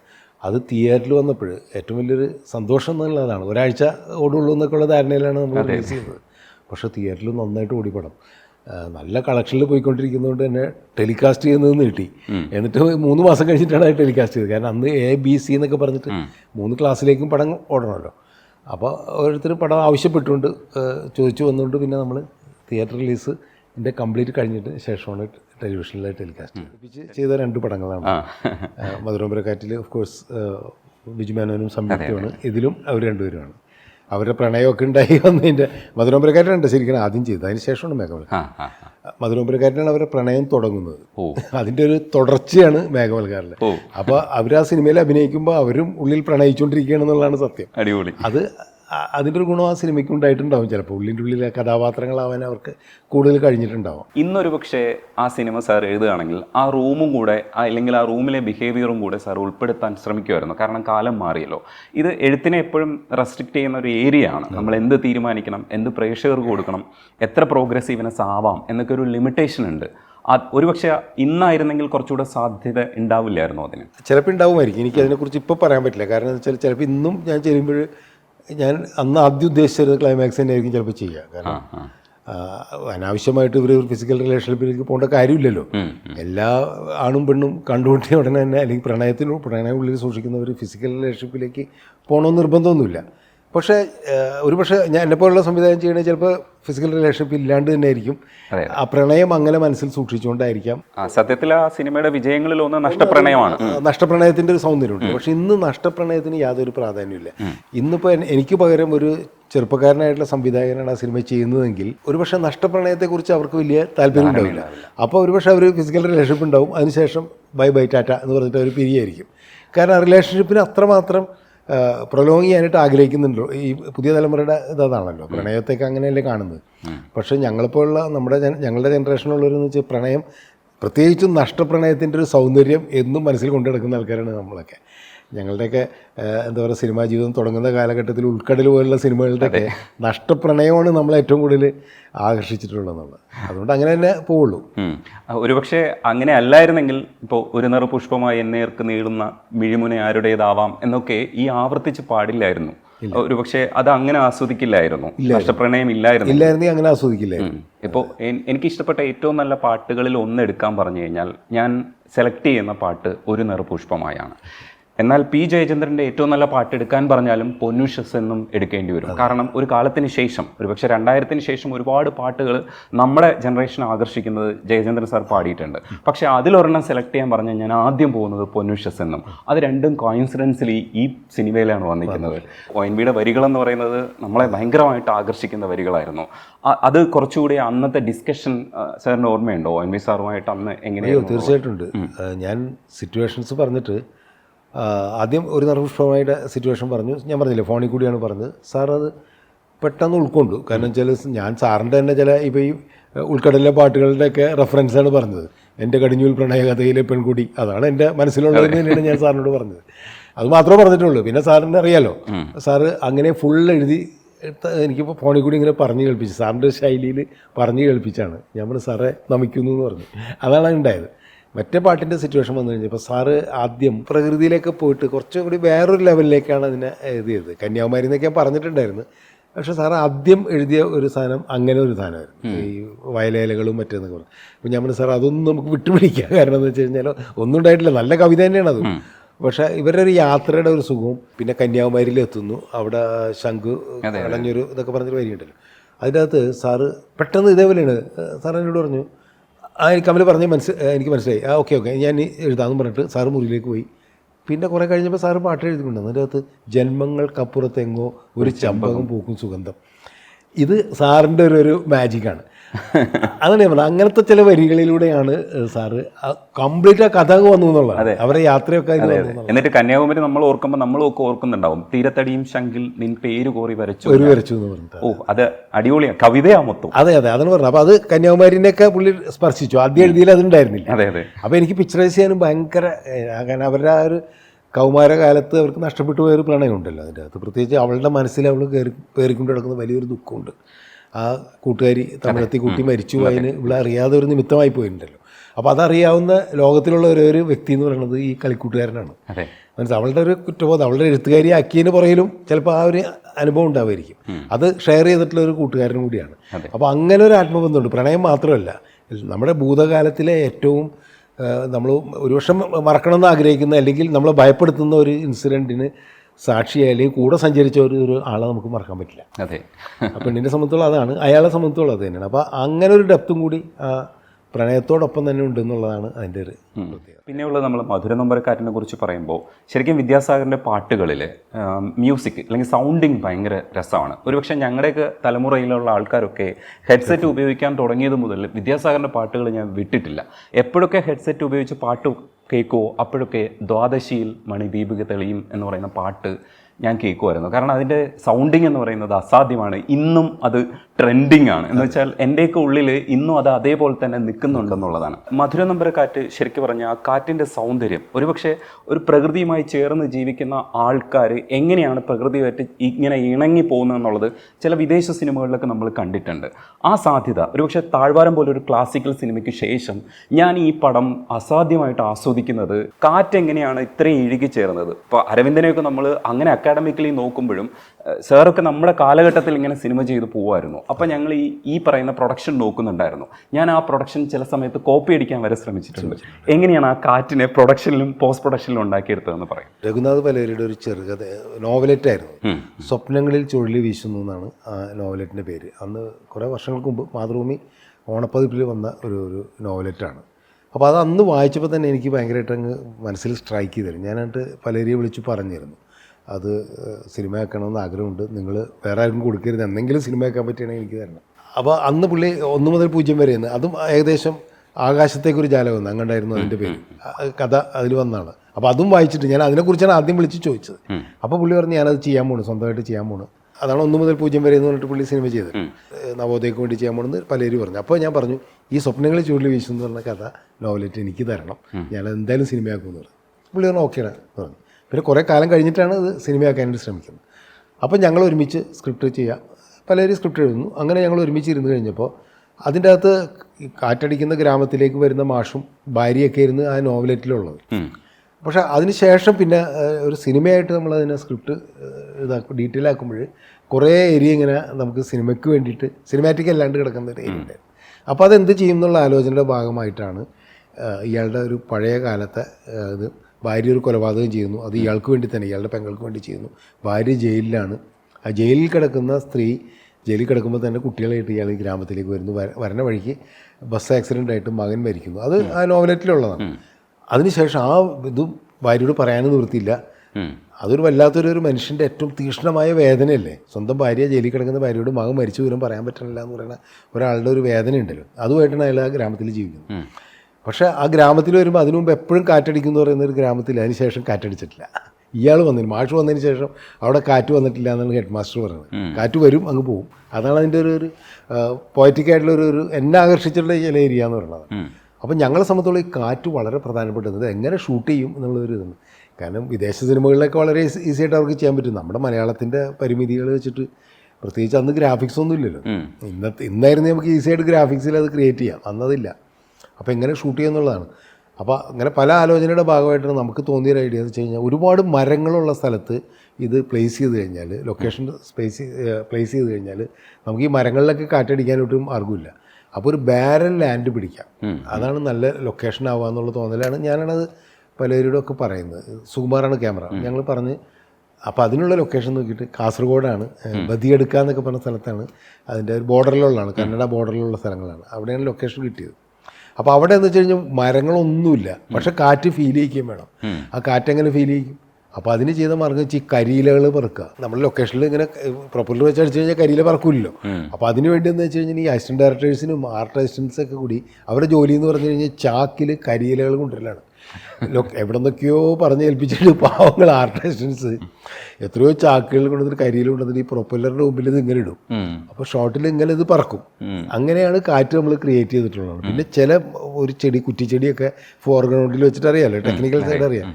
അത് തിയേറ്ററിൽ വന്നപ്പോൾ ഏറ്റവും വലിയൊരു സന്തോഷം എന്നുള്ളതാണ്. ഒരാഴ്ച ഓടുള്ളൂ എന്നൊക്കെയുള്ള ധാരണയിലാണ് നമ്മൾ റിലീസ് ചെയ്തത്. പക്ഷേ തിയേറ്ററിൽ നന്നായിട്ട് ഓടിപ്പടം. ആ, നല്ല കളക്ഷനിൽ പോയിക്കൊണ്ടിരിക്കുന്നതുകൊണ്ട് തന്നെ ടെലികാസ്റ്റ് ചെയ്യുന്നത് കിട്ടി എന്നിട്ട് മൂന്ന് മാസം കഴിഞ്ഞിട്ടാണ് അത് ടെലികാസ്റ്റ് ചെയ്തത്. കാരണം അന്ന് എ ബി സി എന്നൊക്കെ പറഞ്ഞിട്ട് മൂന്ന് ക്ലാസ്സിലേക്കും പടം ഓടണമല്ലോ. അപ്പോൾ ഓരോരുത്തർ പടം ആവശ്യപ്പെട്ടുകൊണ്ട് ചോദിച്ചു വന്നുകൊണ്ട് പിന്നെ നമ്മൾ തിയേറ്റർ റിലീസ് ഇതിന്റെ കംപ്ലീറ്റ് കഴിഞ്ഞിട്ട് ശേഷമാണ് ടെലിവിഷനിൽ ടെലികാസ്റ്റ് ചെയ്ത. രണ്ട് പടങ്ങളാണ്. മധുരമ്പരക്കാറ്റിൽ ഓഫ് കോഴ്സ് ബിജു മേനോനും സംയുക്തമാണ്. ഇതിലും അവർ രണ്ടുപേരുമാണ്. അവരുടെ പ്രണയമൊക്കെ ഉണ്ടായി വന്നതിന്റെ മധുരമ്പരക്കാറ്റിലുണ്ട് ശരിക്കും. ആദ്യം ചെയ്തത്. അതിന് ശേഷമാണ് മേഘവൽ. മധുരമ്പരക്കാറ്റിലാണ് അവരുടെ പ്രണയം തുടങ്ങുന്നത്. അതിന്റെ ഒരു തുടർച്ചയാണ് മേഘമൽക്കാരിലെ അപ്പോൾ അവർ ആ സിനിമയിൽ അഭിനയിക്കുമ്പോൾ അവരും ഉള്ളിൽ പ്രണയിച്ചുകൊണ്ടിരിക്കുകയാണെന്നുള്ളതാണ് സത്യം. അടിപൊളി. അത് അതിന്റെ ഒരു ഗുണം ആ സിനിമയ്ക്ക് ഉണ്ടായിട്ടുണ്ടാവും. ചിലപ്പോൾ ഉള്ളിന്റെ ഉള്ളിലെ കഥാപാത്രങ്ങളാവാൻ അവർക്ക് കൂടുതൽ കഴിഞ്ഞിട്ടുണ്ടാവും. ഇന്നൊരു പക്ഷേ ആ സിനിമ സാർ എഴുതുകയാണെങ്കിൽ ആ റൂമും കൂടെ ആ- അല്ലെങ്കിൽ ആ റൂമിലെ ബിഹേവിയറും കൂടെ സാർ ഉൾപ്പെടുത്താൻ ശ്രമിക്കുമായിരുന്നു. കാരണം കാലം മാറിയല്ലോ. ഇത് എഴുത്തിനെ എപ്പോഴും റെസ്ട്രിക്റ്റ് ചെയ്യുന്ന ഒരു ഏരിയ ആണ്. നമ്മൾ എന്ത് തീരുമാനിക്കണം എന്ത് പ്രേക്ഷകർക്ക് കൊടുക്കണം എത്ര പ്രോഗ്രസീവ്നെസ് ആവാം എന്നൊക്കെ ഒരു ലിമിറ്റേഷൻ ഉണ്ട്. ഒരുപക്ഷെ ഇന്നായിരുന്നെങ്കിൽ കുറച്ചുകൂടെ സാധ്യത ഉണ്ടാവില്ലായിരുന്നു അതിന്. ചിലപ്പോൾ ഉണ്ടാവുമായിരിക്കും. എനിക്ക് അതിനെക്കുറിച്ച് ഇപ്പോൾ പറയാൻ പറ്റില്ല. കാരണം എന്ന് വെച്ചാൽ ചിലപ്പോൾ ഇന്നും ഞാൻ ചെയ്യുമ്പോൾ ഞാൻ അന്ന് ആദ്യം ഉദ്ദേശിച്ചത് ക്ലൈമാക്സ് തന്നെ ആയിരിക്കും ചിലപ്പോൾ ചെയ്യുക. കാരണം അനാവശ്യമായിട്ട് ഇവർ ഫിസിക്കൽ റിലേഷൻഷിപ്പിലേക്ക് പോകേണ്ട കാര്യമില്ലല്ലോ. എല്ലാ ആണും പെണ്ണും കണ്ടുപിട്ടിയ ഉടനെ തന്നെ അല്ലെങ്കിൽ പ്രണയത്തിനും പ്രണയമുള്ളിൽ സൂക്ഷിക്കുന്നവർ ഫിസിക്കൽ റിലേഷൻഷിപ്പിലേക്ക് പോകണമെന്ന് നിർബന്ധമൊന്നുമില്ല. പക്ഷേ ഒരു പക്ഷേ ഞാൻ എന്നെപ്പോലുള്ള സംവിധാനം ചെയ്യണേ ചിലപ്പോൾ ഫിസിക്കൽ റിലേഷൻഷിപ്പ് ഇല്ലാണ്ട് തന്നെ ആയിരിക്കും. ആ പ്രണയം അങ്ങനെ മനസ്സിൽ സൂക്ഷിച്ചുകൊണ്ടായിരിക്കാം. ആ സത്യത്തിൽ ആ സിനിമയുടെ വിജയങ്ങളിൽ ഒന്ന് നഷ്ടപ്രണയമാണ് നഷ്ടപ്രണയത്തിന്റെ നഷ്ടപ്രണയത്തിന്റെ ഒരു സൗന്ദര്യമുണ്ട്. പക്ഷെ ഇന്ന് നഷ്ടപ്രണയത്തിന് യാതൊരു പ്രാധാന്യമില്ല ഇന്നിപ്പോൾ എനിക്ക് പകരം ഒരു ചെറുപ്പക്കാരനായിട്ടുള്ള സംവിധായകനാണ് ആ സിനിമ ചെയ്യുന്നതെങ്കിൽ ഒരുപക്ഷെ നഷ്ടപ്രണയത്തെക്കുറിച്ച് അവർക്ക് വലിയ താല്പര്യം ഉണ്ടാവില്ല അപ്പോൾ ഒരുപക്ഷെ അവർ ഫിസിക്കൽ റിലേഷൻഷിപ്പ് ഉണ്ടാവും. അതിനുശേഷം ബൈ ബൈ ടാറ്റ എന്ന് പറഞ്ഞിട്ട് അവർ പിരിയായിരിക്കും. കാരണം ആ റിലേഷൻഷിപ്പിന് അത്രമാത്രം പ്രൊലോങ് ചെയ്യാനായിട്ട് ആഗ്രഹിക്കുന്നുണ്ടോ ഈ പുതിയ തലമുറയുടെ ഇതാണല്ലോ പ്രണയത്തേക്ക് അങ്ങനെയല്ലേ കാണുന്നത്. പക്ഷേ ഞങ്ങളിപ്പോഴുള്ള നമ്മുടെ ഞങ്ങളുടെ ജനറേഷനുള്ളവരെന്ന് വെച്ചാൽ പ്രണയം പ്രത്യേകിച്ചും നഷ്ടപ്രണയത്തിന്റെ ഒരു സൗന്ദര്യം എന്നും മനസ്സിൽ കൊണ്ടു നടക്കുന്ന ആൾക്കാരാണ് നമ്മളൊക്കെ. ഞങ്ങളുടെയൊക്കെ എന്താ പറയുക സിനിമാ ജീവിതം തുടങ്ങുന്ന കാലഘട്ടത്തിൽ ഉൾക്കടൽ പോലുള്ള സിനിമകളുടെയൊക്കെ നഷ്ടപ്രണയമാണ് നമ്മളെ ഏറ്റവും കൂടുതൽ ആകർഷിച്ചിട്ടുള്ളതെന്നുള്ളത്. അതുകൊണ്ട് അങ്ങനെ തന്നെ പോവുള്ളൂ. ഒരുപക്ഷെ അങ്ങനെ അല്ലായിരുന്നെങ്കിൽ ഇപ്പോൾ ഒരു നിറ പുഷ്പമായി എന്നേർക്ക് നീളുന്ന മിഴിമുന ആരുടേതാവാം എന്നൊക്കെ ഈ ആവർത്തിച്ച് പാടില്ലായിരുന്നു. ഒരു പക്ഷേ അത് അങ്ങനെ ആസ്വദിക്കില്ലായിരുന്നു. നഷ്ടപ്രണയം ഇല്ലായിരുന്നു. ഇല്ലായിരുന്നെങ്കിൽ അങ്ങനെ ആസ്വദിക്കില്ലായിരുന്നു. ഇപ്പോൾ എനിക്ക് ഇഷ്ടപ്പെട്ട ഏറ്റവും നല്ല പാട്ടുകളിൽ ഒന്ന് എടുക്കാൻ പറഞ്ഞു കഴിഞ്ഞാൽ ഞാൻ സെലക്ട് ചെയ്യുന്ന പാട്ട് ഒരു നിറപുഷ്പമായാണ് എന്നാൽ പി ജയചന്ദ്രന്റെ ഏറ്റവും നല്ല പാട്ട് എടുക്കാൻ പറഞ്ഞാലും പൊന്നുഷസ് എന്നും എടുക്കേണ്ടി വരും. കാരണം ഒരു കാലത്തിന് ശേഷം ഒരുപക്ഷെ രണ്ടായിരത്തിന് ശേഷം ഒരുപാട് പാട്ടുകൾ നമ്മുടെ ജനറേഷൻ ആകർഷിക്കുന്നത് ജയചന്ദ്രൻ സാർ പാടിയിട്ടുണ്ട്. പക്ഷേ അതിലൊരെണ്ണം സെലക്ട് ചെയ്യാൻ പറഞ്ഞാൽ ഞാൻ ആദ്യം പോകുന്നത് പൊന്നുഷസ് എന്നും. അത് രണ്ടും കോയിൻസിഡൻസിലി ഈ സിനിമയിലാണ് വന്നിരിക്കുന്നത്. ഒ എൻ വിയുടെ വരികളെന്ന് പറയുന്നത് നമ്മളെ ഭയങ്കരമായിട്ട് ആകർഷിക്കുന്ന വരികളായിരുന്നു. അത് കുറച്ചുകൂടി അന്നത്തെ ഡിസ്കഷൻ സാറിന് ഓർമ്മയുണ്ടോ? ഒ എൻ വി സാറുമായിട്ട് അന്ന് എങ്ങനെയോ തീർച്ചയായിട്ടും ഞാൻ സിറ്റുവേഷൻസ് പറഞ്ഞിട്ട് ആദ്യം ഒരു നിർപുഷ്പമായിട്ട് സിറ്റുവേഷൻ പറഞ്ഞു. ഞാൻ പറഞ്ഞില്ലേ ഫോണിൽ കൂടിയാണ് പറഞ്ഞത്. സാർ അത് പെട്ടെന്ന് ഉൾക്കൊണ്ടു. കാരണം ചില ഞാൻ സാറിന്റെ തന്നെ ചില ഇപ്പോൾ ഈ ഉൾക്കടലിലെ പാട്ടുകളുടെയൊക്കെ റെഫറൻസാണ് പറഞ്ഞത്. എന്റെ കടിഞ്ഞൂൽ പ്രണയ കഥയിലെ പെൺകുടി. അതാണ് എന്റെ മനസ്സിലുള്ളത് തന്നെയാണ് ഞാൻ സാറിനോട് പറഞ്ഞത്. അത് മാത്രമേ പറഞ്ഞിട്ടുള്ളൂ. പിന്നെ സാറിന് അറിയാലോ. സാറ് അങ്ങനെ ഫുൾ എഴുതി എനിക്കിപ്പോൾ ഫോണിൽ കൂടി ഇങ്ങനെ പറഞ്ഞു കേൾപ്പിച്ചു. സാറിന്റെ ശൈലിയിൽ പറഞ്ഞു കേൾപ്പിച്ചാണ്. ഞാൻ സാറേ നമിക്കുന്നു എന്ന് പറഞ്ഞു. അതാണ് ഉണ്ടായത്. മറ്റേ പാട്ടിന്റെ സിറ്റുവേഷൻ വന്നു കഴിഞ്ഞപ്പോൾ സാറ് ആദ്യം പ്രകൃതിയിലേക്ക് പോയിട്ട് കുറച്ചും കൂടി വേറൊരു ലെവലിലേക്കാണ് അതിനെ എഴുതിയത് കന്യാകുമാരി എന്നൊക്കെ ഞാൻ പറഞ്ഞിട്ടുണ്ടായിരുന്നു. പക്ഷേ സാർ ആദ്യം എഴുതിയ ഒരു സാധനം അങ്ങനെ ഒരു സാധനമായിരുന്നു. ഈ വയലേലകളും മറ്റേന്നൊക്കെ പറഞ്ഞു. അപ്പോൾ ഞാൻ പറഞ്ഞു സാർ അതൊന്നും നമുക്ക് വിട്ടുപിടിക്കുക കാരണം എന്ന് വെച്ച് കഴിഞ്ഞാൽ ഒന്നും ഉണ്ടായിട്ടില്ല. നല്ല കവിത തന്നെയാണ് അത്. പക്ഷേ ഇവരുടെ ഒരു യാത്രയുടെ ഒരു സുഖവും പിന്നെ കന്യാകുമാരിയിൽ എത്തുന്നു. അവിടെ ശംഖു അടഞ്ഞൊരു ഇതൊക്കെ പറഞ്ഞൊരു വരിയുണ്ടല്ലോ അതിന്റെ അകത്ത് സാറ് പെട്ടെന്ന് ഇതേപോലെയാണ്. സാർ എന്നോട് പറഞ്ഞു ആ എനിക്ക് കമൽ പറഞ്ഞ് മനസ്സ് എനിക്ക് മനസ്സിലായി. ആ ഓക്കെ ഓക്കെ. ഞാൻ എഴുതാമെന്ന് പറഞ്ഞിട്ട് സാറ് മുറിയിലേക്ക് പോയി. പിന്നെ കുറേ കഴിഞ്ഞപ്പോൾ സാറ് പാട്ട് എഴുതിക്കൊണ്ട് അതിന്റെ അകത്ത് ജന്മങ്ങൾക്കപ്പുറത്തെങ്ങോ ഒരു ചമ്പകം. പൂക്കും സുഗന്ധം. ഇത് സാറിന്റെ ഒരു ഒരു മാജിക്കാണ് അതാണ് പറഞ്ഞത്? അങ്ങനത്തെ ചില വരികളിലൂടെയാണ് സാറ് കംപ്ലീറ്റ് ആ കഥ വന്നു എന്നുള്ളത്. അവരെ യാത്രയൊക്കെ. എന്നിട്ട് കന്യാകുമാരി നമ്മൾ ഓർക്കുമ്പോൾ നമ്മളൊക്കെ ഓർക്കുന്നുണ്ടാവും. തീരത്തടിയും ശങ്കിൽ നിൻ പേര് കോറി വരച്ചു ഒരു വരച്ചു എന്ന് പറഞ്ഞിട്ട്. ഓ അത് അടിപൊളിയാണ് കവിതയാ മൊത്തം. അതെ അതെ. അതാണ് പറഞ്ഞത്. അപ്പോൾ അത് കന്യാകുമാരിനെയൊക്കെ പുള്ളി സ്പർശിച്ചു. ആദ്യ എഴുതിയിൽ അതുണ്ടായിരുന്നില്ല അതെ അതെ. അപ്പോൾ എനിക്ക് പിക്ചറൈസ് ചെയ്യാനും ഭയങ്കര കാരണം അവരുടെ ആ ഒരു കൗമാരകാലത്ത് അവർക്ക് നഷ്ടപ്പെട്ടു പോയൊരു പ്രണയമുണ്ടല്ലോ അതിന്റെ അകത്ത്. പ്രത്യേകിച്ച് അവളുടെ മനസ്സിൽ അവൾ കയറി കയറിക്കൊണ്ട് കിടക്കുന്ന വലിയൊരു ദുഃഖമുണ്ട്. ആ കൂട്ടുകാരി തമിഴത്തി കുട്ടി മരിച്ചു പോയതിന് ഇവിടെ അറിയാതെ ഒരു നിമിത്തമായി പോയിട്ടുണ്ടല്ലോ. അപ്പോൾ അതറിയാവുന്ന ലോകത്തിലുള്ള ഒരു ഒരു വ്യക്തി എന്ന് പറയുന്നത് ഈ കളിക്കൂട്ടുകാരനാണ്. മനസ്സിലായി അവളുടെ ഒരു കുറ്റബോധം അവളുടെ എഴുത്തുകാരി ആക്കിയതിന് പുറകിലും ചിലപ്പോൾ ആ ഒരു അനുഭവം ഉണ്ടാവുമായിരിക്കും. അത് ഷെയർ ചെയ്തിട്ടുള്ള ഒരു കൂട്ടുകാരനും കൂടിയാണ്. അപ്പോൾ അങ്ങനെ ഒരു ആത്മബന്ധമുണ്ട്. പ്രണയം മാത്രമല്ല നമ്മുടെ ഭൂതകാലത്തിലെ ഏറ്റവും നമ്മൾ ഒരുപക്ഷെ മറക്കണമെന്ന് ആഗ്രഹിക്കുന്ന അല്ലെങ്കിൽ നമ്മളെ ഭയപ്പെടുത്തുന്ന ഒരു ഇൻസിഡന്റിന് സാക്ഷിയായി അല്ലെങ്കിൽ കൂടെ സഞ്ചരിച്ച ഒരു ഒരു ആളെ നമുക്ക് മറക്കാൻ പറ്റില്ല. അതെ. ആ പെണ്ണിനെ സംബന്ധിച്ചോളം അതാണ് അയാളെ സംബന്ധിച്ചോളം അത് തന്നെയാണ്. അപ്പോൾ അങ്ങനെ ഒരു ഡെപ്തും കൂടി ആ പ്രണയത്തോടൊപ്പം തന്നെ ഉണ്ട് എന്നുള്ളതാണ് അതിന്റെ ഒരു പ്രത്യേകത. പിന്നെയുള്ള നമ്മൾ മധുര നൊമ്പരക്കാറ്റിനെ കുറിച്ച് പറയുമ്പോൾ ശരിക്കും വിദ്യാസാഗറിന്റെ പാട്ടുകളിൽ മ്യൂസിക് അല്ലെങ്കിൽ സൗണ്ടിങ് ഭയങ്കര രസമാണ്. ഒരുപക്ഷെ ഞങ്ങളുടെയൊക്കെ തലമുറയിലുള്ള ആൾക്കാരൊക്കെ ഹെഡ്സെറ്റ് ഉപയോഗിക്കാൻ തുടങ്ങിയത് മുതൽ വിദ്യാസാഗറിന്റെ പാട്ടുകൾ ഞാൻ വിട്ടിട്ടില്ല. എപ്പോഴൊക്കെ ഹെഡ്സെറ്റ് ഉപയോഗിച്ച് പാട്ട് കേൾക്കുമോ അപ്പോഴൊക്കെ ദ്വാദശിയിൽ മണിദീപിക തെളിയും എന്ന് പറയുന്ന പാട്ട് ഞാൻ കേൾക്കുമായിരുന്നു. കാരണം അതിന്റെ സൗണ്ടിങ് എന്ന് പറയുന്നത് അസാധ്യമാണ്. ഇന്നും അത് ട്രെൻഡിങ് ആണ്. എന്ന് വെച്ചാൽ എന്റെയൊക്കെ ഉള്ളിൽ ഇന്നും അത് അതേപോലെ തന്നെ നിൽക്കുന്നുണ്ടെന്നുള്ളതാണ് മധുര നമ്പര കാറ്റ് ശരിക്കും പറഞ്ഞാൽ ആ കാറ്റിന്റെ സൗന്ദര്യം. ഒരുപക്ഷെ ഒരു പ്രകൃതിയുമായി ചേർന്ന് ജീവിക്കുന്ന ആൾക്കാർ എങ്ങനെയാണ് പ്രകൃതിയായിട്ട് ഇങ്ങനെ ഇണങ്ങി പോകുന്നത് എന്നുള്ളത് ചില വിദേശ സിനിമകളിലൊക്കെ നമ്മൾ കണ്ടിട്ടുണ്ട്. ആ സാധ്യത ഒരുപക്ഷെ താഴ്വാരം പോലെ ഒരു ക്ലാസിക്കൽ സിനിമയ്ക്ക് ശേഷം ഞാൻ ഈ പടം അസാധ്യമായിട്ട് ആസ്വദിക്കുന്നത് കാറ്റ് എങ്ങനെയാണ് ഇത്രയും ഇഴുകി ചേർന്നത്? ഇപ്പോൾ അരവിന്ദനെയൊക്കെ നമ്മൾ അങ്ങനെ അക്കാഡമിക്കലി നോക്കുമ്പോഴും സാറൊക്കെ നമ്മുടെ കാലഘട്ടത്തിൽ ഇങ്ങനെ സിനിമ ചെയ്തു പോകുമായിരുന്നു അപ്പോൾ ഞങ്ങൾ ഈ ഈ പറയുന്ന പ്രൊഡക്ഷൻ നോക്കുന്നുണ്ടായിരുന്നു. ഞാൻ ആ പ്രൊഡക്ഷൻ ചില സമയത്ത് കോപ്പി അടിക്കാൻ വരെ ശ്രമിച്ചിട്ടുണ്ട്. എങ്ങനെയാണ് ആ കാറ്റിനെ പ്രൊഡക്ഷനിലും പോസ്റ്റ് പ്രൊഡക്ഷനിലും ഉണ്ടാക്കിയെടുത്തതെന്ന് പറയും? രഘുനാഥ് പലേരിയുടെ ഒരു ചെറുകഥ നോവലറ്റ് ആയിരുന്നു സ്വപ്നങ്ങളിൽ ചുഴലി വീശുന്നു എന്നാണ് ആ നോവലറ്റിന്റെ പേര്. അന്ന് കുറേ വർഷങ്ങൾക്ക് മുമ്പ് മാതൃഭൂമി ഓണപ്പതിപ്പിൽ വന്ന ഒരു ഒരു നോവലറ്റാണ്. അപ്പോൾ അത് അന്ന് വായിച്ചപ്പോൾ തന്നെ എനിക്ക് ഭയങ്കരമായിട്ട് അങ്ങ് മനസ്സിൽ സ്ട്രൈക്ക് ചെയ്തിരുന്നു. ഞാനായിട്ട് പലരെയും വിളിച്ച് പറഞ്ഞിരുന്നു. അത് സിനിമയാക്കണമെന്ന് ആഗ്രഹമുണ്ട്. നിങ്ങൾ വേറെ ആരും കൊടുക്കരുത്. എന്തെങ്കിലും സിനിമയാക്കാൻ പറ്റുകയാണെങ്കിൽ എനിക്ക് തരണം. അപ്പോൾ അന്ന് പുള്ളി ഒന്ന് മുതൽ പൂജ്യം വരെയെന്ന് അതും ഏകദേശം ആകാശത്തേക്കൊരു ജാലകം അങ്ങണ്ടായിരുന്നു അതിന്റെ പേര്. കഥ അതിൽ വന്നാണ്. അപ്പോൾ അതും വായിച്ചിട്ട് ഞാൻ അതിനെക്കുറിച്ചാണ് ആദ്യം വിളിച്ച് ചോദിച്ചത്. അപ്പോൾ പുള്ളി പറഞ്ഞ് ഞാനത് ചെയ്യാൻ പോണു സ്വന്തമായിട്ട് ചെയ്യാൻ പോണു. അതാണ് ഒന്ന് മുതൽ പൂജ്യം വരെ എന്ന് പറഞ്ഞിട്ട് പുള്ളി സിനിമ ചെയ്തത്. നവോദയക്ക് വേണ്ടി ചെയ്യാൻ പോണെന്ന് പലരും പറഞ്ഞു. അപ്പോൾ ഞാൻ പറഞ്ഞു ഈ സ്വപ്നങ്ങൾ ചുരുളി വീശുന്നു പറഞ്ഞ കഥ നോവലേറ്റ് എനിക്ക് തരണം. ഞാൻ എന്തായാലും സിനിമയാക്കുമെന്ന് പറഞ്ഞു. പുള്ളി പറഞ്ഞു ഓക്കെയാണ് പറഞ്ഞു. പിന്നെ കുറേ കാലം കഴിഞ്ഞിട്ടാണ് ഇത് സിനിമയാക്കാനായിട്ട് ശ്രമിക്കുന്നത്. അപ്പോൾ ഞങ്ങൾ ഒരുമിച്ച് സ്ക്രിപ്റ്റ് ചെയ്യാം. പലരും സ്ക്രിപ്റ്റ് എഴുതുന്നു. അങ്ങനെ ഞങ്ങൾ ഒരുമിച്ച് ഇരുന്ന് കഴിഞ്ഞപ്പോൾ അതിന്റെ അകത്ത് കാറ്റടിക്കുന്ന ഗ്രാമത്തിലേക്ക് വരുന്ന മാഷും ഭാര്യയൊക്കെ ഇരുന്ന് ആ നോവലേറ്റിലുള്ളത്. പക്ഷേ അതിന് ശേഷം പിന്നെ ഒരു സിനിമയായിട്ട് നമ്മൾ അതിനെ സ്ക്രിപ്റ്റ് ഇതാക്കും ഡീറ്റെയിൽ ആക്കുമ്പോൾ കുറേ ഏരിയ ഇങ്ങനെ നമുക്ക് സിനിമയ്ക്ക് വേണ്ടിയിട്ട് സിനിമാറ്റിക് അല്ലാണ്ട് കിടക്കുന്ന ഒരു ഏരിയ ഉണ്ടായിരുന്നു അപ്പോൾ അതെന്ത് ചെയ്യും എന്നുള്ള ആലോചനയുടെ ഭാഗമായിട്ടാണ് ഇയാളുടെ ഒരു പഴയ കാലത്തെ ഇത് ഭാര്യ ഒരു കൊലപാതകം ചെയ്യുന്നു. അത് ഇയാൾക്ക് വേണ്ടി തന്നെ ഇയാളുടെ പെങ്ങൾക്ക് വേണ്ടി ചെയ്യുന്നു. ഭാര്യ ജയിലിലാണ്. ആ ജയിലിൽ കിടക്കുന്ന സ്ത്രീ ജയിലിൽ കിടക്കുമ്പോൾ തന്നെ കുട്ടികളായിട്ട് ഇയാൾ ഈ ഗ്രാമത്തിലേക്ക് വരുന്നു. വരണ വഴിക്ക് ബസ് ആക്സിഡന്റ് ആയിട്ട് മകൻ മരിക്കുന്നു. അത് ആ നോവലറ്റിലുള്ളതാണ്. അതിനുശേഷം ആ ഇതും ഭാര്യയോട് പറയാനും നിർത്തിയില്ല. അതൊരു വല്ലാത്തൊരു ഒരു മനുഷ്യന്റെ ഏറ്റവും തീക്ഷ്ണമായ വേദനയല്ലേ? സ്വന്തം ഭാര്യ ജയിലിൽ കിടക്കുന്ന ഭാര്യയോട് മകൻ മരിച്ചു വരും പറയാൻ പറ്റണില്ല എന്ന് പറയുന്ന ഒരാളുടെ ഒരു വേദന ഉണ്ടല്ലോ അതുമായിട്ടാണ് അയാൾ ആ ഗ്രാമത്തിൽ ജീവിക്കുന്നത്. പക്ഷേ ആ ഗ്രാമത്തിൽ വരുമ്പോൾ അതിനു മുമ്പ് എപ്പോഴും കാറ്റടിക്കുന്നു പറയുന്ന ഒരു ഗ്രാമത്തിൽ അതിന് ശേഷം കാറ്റടിച്ചിട്ടില്ല. ഇയാൾ വന്നതിന് മാഷ് വന്നതിന് ശേഷം അവിടെ കാറ്റ് വന്നിട്ടില്ല എന്നാണ് ഹെഡ് മാസ്റ്റർ പറയുന്നത് കാറ്റ് വരും അങ്ങ് പോകും അതാണ് അതിന്റെ ഒരു ഒരു പോയറ്റിക്കായിട്ടുള്ള ഒരു എന്നെ ആകർഷിച്ചിട്ടുള്ള ചില ഏരിയ എന്ന് പറയുന്നത്. അപ്പം ഞങ്ങളെ സംബന്ധിച്ചോളം ഈ കാറ്റ് വളരെ പ്രധാനപ്പെട്ടത് എങ്ങനെ ഷൂട്ട് ചെയ്യും എന്നുള്ളൊരു ഇതാണ് കാരണം വിദേശ സിനിമകളിലൊക്കെ വളരെ ഈസി ആയിട്ട് അവർക്ക് ചെയ്യാൻ പറ്റും. നമ്മുടെ മലയാളത്തിന്റെ പരിമിതികൾ വെച്ചിട്ട് പ്രത്യേകിച്ച് അന്ന് ഗ്രാഫിക്സ് ഒന്നും ഇല്ലല്ലോ. ഇന്നത്തെ ഇന്നായിരുന്നു നമുക്ക് ഈസി ആയിട്ട് ഗ്രാഫിക്സിൽ അത് ക്രിയേറ്റ് ചെയ്യാം. അന്നതില്ല അപ്പോൾ എങ്ങനെ ഷൂട്ട് ചെയ്യുന്നുള്ളതാണ്. അപ്പോൾ അങ്ങനെ പല ആലോചനയുടെ ഭാഗമായിട്ടാണ് നമുക്ക് തോന്നിയൊരു ഐഡിയ എന്ന് വെച്ച് കഴിഞ്ഞാൽ ഒരുപാട് മരങ്ങളുള്ള സ്ഥലത്ത് ഇത് പ്ലേസ് ചെയ്ത് കഴിഞ്ഞാൽ ലൊക്കേഷൻ സ്പേസ് പ്ലേസ് ചെയ്ത് കഴിഞ്ഞാൽ നമുക്ക് ഈ മരങ്ങളിലൊക്കെ കാറ്റടിക്കാനൊട്ടും ആർക്കുമില്ല അപ്പോൾ ഒരു ബാരൽ ലാൻഡ് പിടിക്കാം. അതാണ് നല്ല ലൊക്കേഷൻ ആവുക എന്നുള്ള തോന്നലാണ് ഞാനാണത് പലരോടും ഒക്കെ പറയുന്നത്. സുകുമാറാണ് ക്യാമറ ഞങ്ങൾ പറഞ്ഞ് അപ്പോൾ അതിനുള്ള ലൊക്കേഷൻ നോക്കിയിട്ട് കാസർഗോഡാണ് ബദിയെടുക്കുക എന്നൊക്കെ പറഞ്ഞ സ്ഥലത്താണ്. അതിന്റെ ഒരു ബോർഡറിലുള്ളതാണ് കന്നഡ ബോർഡറിലുള്ള സ്ഥലങ്ങളാണ്. അവിടെയാണ് ലൊക്കേഷൻ കിട്ടിയത്. അപ്പോൾ അവിടെ എന്ന് വെച്ച് കഴിഞ്ഞാൽ മരങ്ങളൊന്നുമില്ല. പക്ഷെ കാറ്റ് ഫീൽ ചെയ്യിക്കുകയും വേണം. ആ കാറ്റ് എങ്ങനെ ഫീൽ ചെയ്യിക്കും? അപ്പോൾ അതിന് ചെയ്ത മാർഗം വെച്ച് ഈ കരിയിലകൾ പറക്കുക. നമ്മൾ ലൊക്കേഷനിൽ ഇങ്ങനെ പ്രൊപ്പലർ വെച്ച് അടിച്ചു കഴിഞ്ഞാൽ കരിയില പറക്കില്ലല്ലോ. അപ്പോൾ അതിന് വേണ്ടി എന്ന് വെച്ച് കഴിഞ്ഞാൽ ഈ അസിസ്റ്റന്റ് ഡയറക്ടേഴ്സിനും ആർട്ട് അസിസ്റ്റൻസൊക്കെ കൂടി അവരുടെ ജോലി എന്ന് പറഞ്ഞു കഴിഞ്ഞാൽ ചാക്കിൽ കരിയിലകൾ കൊണ്ടുവരലാണ്. എവിടെ നിന്നൊക്കെയോ പറഞ്ഞ് ഏൽപ്പിച്ചിട്ട് പാവങ്ങൾ ആർട്ടിസ്റ്റൻസ്. എത്രയോ ചാക്കുകൾ കൊണ്ടുവന്നിട്ട് കരിയിൽ കൊണ്ടുവന്നിട്ട് ഈ പ്രൊപ്പല്ലറിന്റെ മുമ്പിൽ ഇത് ഇങ്ങനെ ഇടും. അപ്പൊ അപ്പോൾ ഷോട്ടിൽ ഇങ്ങനെ ഇത് പറക്കും. അങ്ങനെയാണ് കാറ്റ് നമ്മൾ ക്രിയേറ്റ് ചെയ്തിട്ടുള്ളത്. പിന്നെ ചില ഒരു ചെടി കുറ്റിച്ചെടിയൊക്കെ ഫോർഗ്രൗണ്ടിൽ വെച്ചിട്ട് അറിയാലോ ടെക്നിക്കൽ സൈഡ് അറിയാം.